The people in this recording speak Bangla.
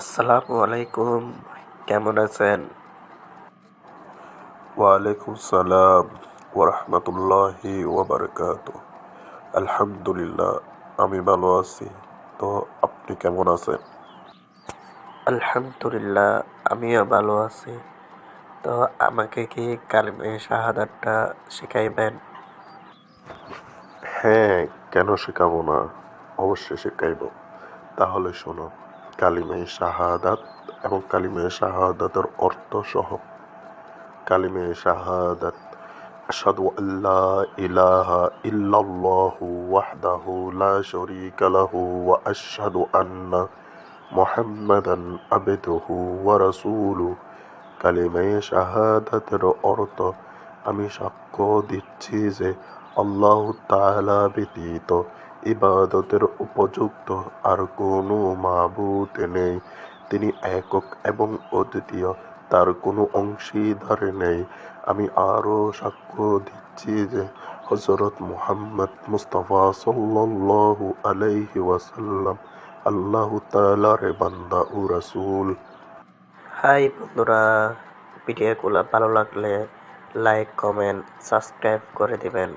আসসালামু আলাইকুম। কেমন আছেন? ওয়ালাইকুম সালাম ওরহমতুল্লাহি ওবরকাত আলহামদুলিল্লাহ আমি ভালো আছি। তো আপনি কেমন আছেন? আলহামদুলিল্লাহ আমিও ভালো আছি। তো আমাকে কি কালিমে শাহাদাতটা শেখাইবেন? হ্যাঁ কেন শেখাবো না? অবশ্যই শেখাইব। তাহলে শোনো কালিমে শাহাদাত এবং কালিমে শাহাদাতের অর্থ সহ কালিমে শাহাদাত আশহাদু আল্লা ইলাহা ইল্লাল্লাহু ওয়াহদাহু লা শারীকা লাহু ওয়া আশহাদু আন্না মুহাম্মাদান আবদুহু ওয়া রাসূলুহু কালিমে শাহাদাতের অর্থ আমি সাক্ষ্য দিচ্ছি যে আল্লাহ তাআলা ব্যতীত ইবাদতের উপযুক্ত আর কোনো মাবুদ নেই। তিনি একক এবং অদ্বিতীয়, তার কোনো অংশীদার নেই। আমি আরও সাক্ষ্য দিচ্ছি যে হজরত মুহাম্মদ মুস্তফা সাল্লাল্লাহু আলাইহি ওয়াসাল্লাম আল্লাহ তাআলার বান্দা ও রাসূল। হাই বন্ধুরা, ভিডিওগুলো ভালো লাগলে লাইক, কমেন্ট, সাবস্ক্রাইব করে দিবেন।